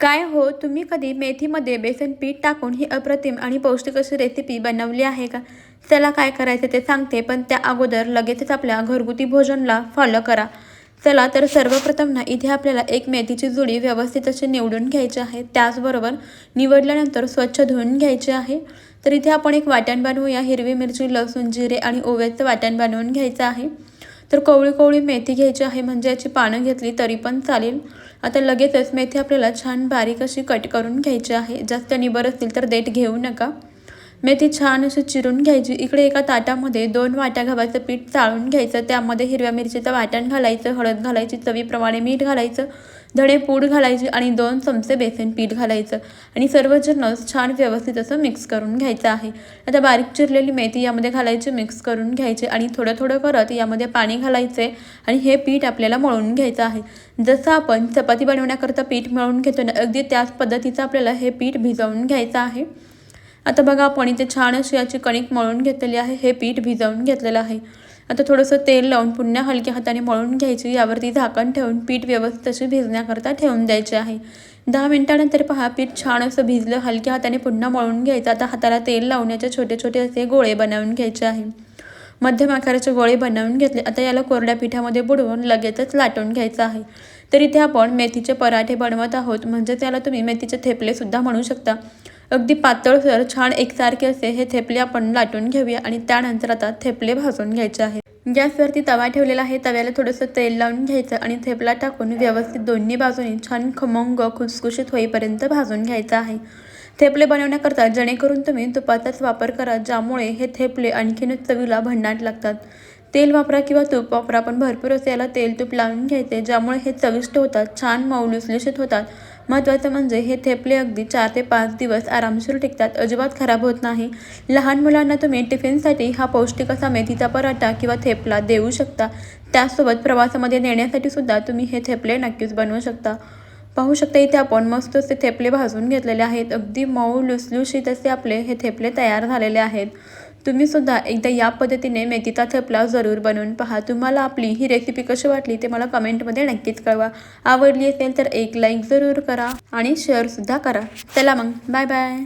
काय हो तुम्ही कधी मेथीमध्ये बेसन पीठ टाकून ही अप्रतिम आणि पौष्टिक अशी रेसिपी बनवली आहे का? चला काय करायचं ते सांगते पण त्या अगोदर लगेचच आपल्या घरगुती भोजनला फॉलो करा. चला तर सर्वप्रथम ना इथे आपल्याला एक मेथीची जुडी व्यवस्थित अशी निवडून घ्यायची आहे. त्याचबरोबर निवडल्यानंतर स्वच्छ धुवून घ्यायची आहे. तर इथे आपण एक वाटण बनवूया. हिरवी मिरची लसूण जिरे आणि ओव्याचं वाटण बनवून घ्यायचं आहे. तर कोवळी कोवळी मेथी घ्यायची आहे. म्हणजे याची पानं घेतली तरी पण चालेल. आता लगेचच मेथी आपल्याला छान बारीक अशी कट करून घ्यायची आहे. जास्त निबर असतील तर देठ घेऊ नका. मेथी छान अशी चिरून घ्यायची. इकडे एका ताटामध्ये दोन वाट्या गव्हाचं पीठ चाळून घ्यायचं. त्यामध्ये हिरव्या मिरचीचं वाटण घालायचं हळद घालायची चवीप्रमाणे मीठ घालायचं धडे पूड घालायची आणि दोन चमचे बेसन पीठ घालायचं. आणि सर्व छान व्यवस्थित असं मिक्स करून घ्यायचं आहे. आता बारीक चिरलेली मेथी यामध्ये घालायची मिक्स करून घ्यायचे आणि थोडं थोडं करत यामध्ये पाणी घालायचे आणि हे पीठ आपल्याला मळून घ्यायचं आहे. जसं आपण चपाती बनवण्याकरता पीठ मळून घेतो ना अगदी त्याच पद्धतीचं आपल्याला हे पीठ भिजवून घ्यायचं आहे. आता बघा आपण इथे छान अशी याची कणिक मळून घेतलेली आहे. हे पीठ भिजवून घेतलेलं आहे. आता थोडंसं तेल लावून पुन्हा हलक्या हाताने मळून घ्यायची. यावरती झाकण ठेवून पीठ व्यवस्थित अशी भिजण्याकरता ठेवून द्यायचे आहे. दहा मिनिटानंतर पहा पीठ छान असं भिजलं हलक्या हाताने पुन्हा मळून घ्यायचं. आता हाताला तेल लावण्याचे छोटे छोटे असे गोळे बनवून घ्यायचे आहे. मध्यम आकाराचे गोळे बनवून घेतले. आता याला कोरड्या पिठामध्ये बुडवून लगेचच लाटून घ्यायचं आहे. तर इथे आपण मेथीचे पराठे बनवत आहोत. म्हणजे त्याला तुम्ही मेथीचे थेपलेसुद्धा म्हणू शकता. अगदी पातळसर छान एकसारखे असे हे थेपले आपण लाटून घेऊया आणि त्यानंतर आता थेपले भाजून घ्यायचे आहे. गॅसवरती तवा ठेवलेला आहे. तव्याला थोडंसं तेल लावून घ्यायचं आणि थेपला टाकून व्यवस्थित दोन्ही बाजूनी छान खमंग खुसखुशीत होईपर्यंत भाजून घ्यायचं आहे. थेपले बनवण्याकरता जेणेकरून तुम्ही तुपाचाच वापर करा ज्यामुळे हे थेपले आणखीनच चवीला भन्नाट लागतात. तेल वापरा किंवा तूप वापरा पण भरपूर असे याला तेल तूप लावून घ्यायचे ज्यामुळे हे चविष्ट होतात छान मऊ लुसलुशीत होतात. महत्त्वाचं म्हणजे हे थेपले अगदी चार ते पाच दिवस आरामशीर टिकतात. अजिबात खराब होत नाही. लहान मुलांना तुम्ही टिफिनसाठी हा पौष्टिक असा मेथीचा पराठा किंवा थेपला देऊ शकता. त्यासोबत प्रवासामध्ये नेण्यासाठी सुद्धा तुम्ही हे थेपले नक्कीच बनवू शकता. पाहू शकता इथे आपण मस्त असे थेपले भाजून घेतलेले आहेत. अगदी मऊ लुसलुशीत असे आपले हे थेपले तयार झालेले आहेत. तुम्ही सुद्धा एकदा या पद्धतीने मेथीचा थेपला जरूर बनवून पहा. तुम्हाला आपली ही रेसिपी कशी वाटली ते मला कमेंटमध्ये नक्कीच कळवा. आवडली असेल तर एक लाईक जरूर करा आणि शेअरसुद्धा करा. चला मग बाय बाय